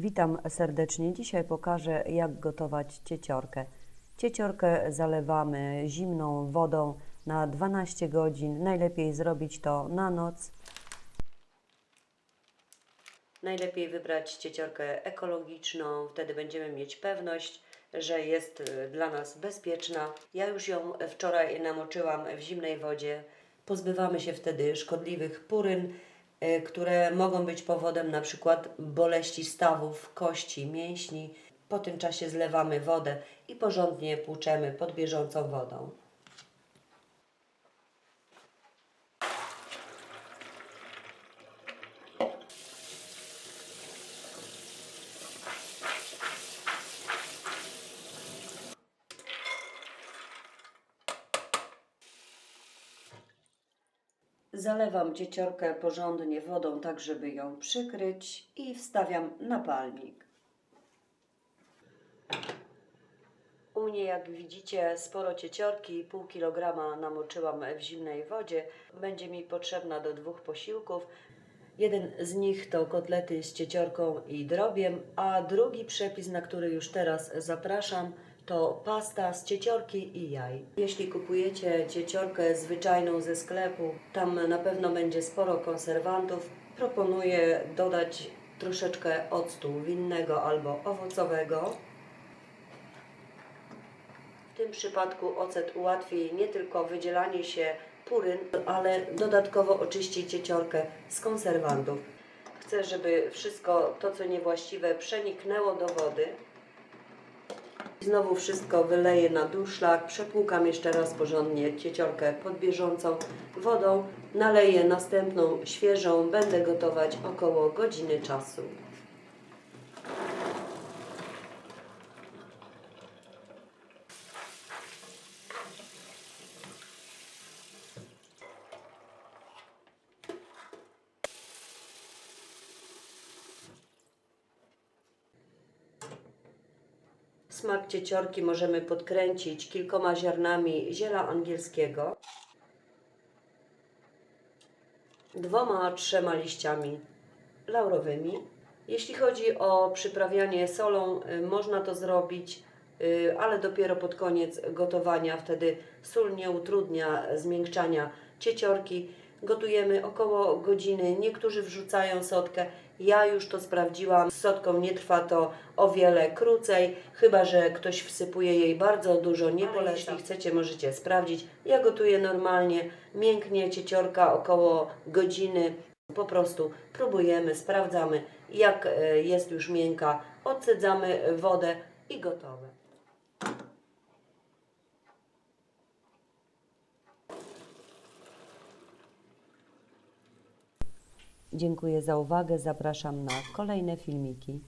Witam serdecznie. Dzisiaj pokażę, jak gotować cieciorkę. Cieciorkę zalewamy zimną wodą na 12 godzin. Najlepiej zrobić to na noc. Najlepiej wybrać cieciorkę ekologiczną, wtedy będziemy mieć pewność, że jest y, dla nas bezpieczna. Ja już ją wczoraj namoczyłam w zimnej wodzie. Pozbywamy się wtedy szkodliwych puryn, które mogą być powodem na przykład boleści stawów, kości, mięśni. Po tym czasie zlewamy wodę i porządnie płuczemy pod bieżącą wodą. Zalewam dzieciorkę porządnie wodą, tak żeby ją przykryć i wstawiam na palnik. U mnie, jak widzicie, sporo cieciorki, pół kilograma namoczyłam w zimnej wodzie. Będzie mi potrzebna do dwóch posiłków. Jeden z nich to kotlety z cieciorką i drobiem, a drugi przepis, na który już teraz zapraszam, to pasta z cieciorki i jaj. Jeśli kupujecie cieciorkę zwyczajną ze sklepu, tam na pewno będzie sporo konserwantów. Proponuję dodać troszeczkę octu winnego albo owocowego. W tym przypadku ocet ułatwi nie tylko wydzielanie się puryn, ale dodatkowo oczyści cieciorkę z konserwantów. Chcę, żeby wszystko to, co niewłaściwe, przeniknęło do wody. Znowu wszystko wyleję na duszlak, przepłukam jeszcze raz porządnie cieciorkę pod bieżącą wodą, naleję następną świeżą, będę gotować około godziny czasu. Smak cieciorki możemy podkręcić kilkoma ziarnami ziela angielskiego, dwoma, trzema liściami laurowymi. Jeśli chodzi o przyprawianie solą, y, można to zrobić, y, ale dopiero pod koniec gotowania. Wtedy sól nie utrudnia zmiękczania cieciorki. Gotujemy około godziny. Niektórzy wrzucają sotkę. Ja już to sprawdziłam. Z sotką nie trwa to o wiele krócej, chyba że ktoś wsypuje jej bardzo dużo. Nie polecam. Jeśli chcecie, możecie sprawdzić. Ja gotuję normalnie. Mięknie cieciorka około godziny. Po prostu próbujemy, sprawdzamy, jak e, jest już miękka. Odcedzamy wodę i gotowe. Dziękuję za uwagę. Zapraszam na kolejne filmiki.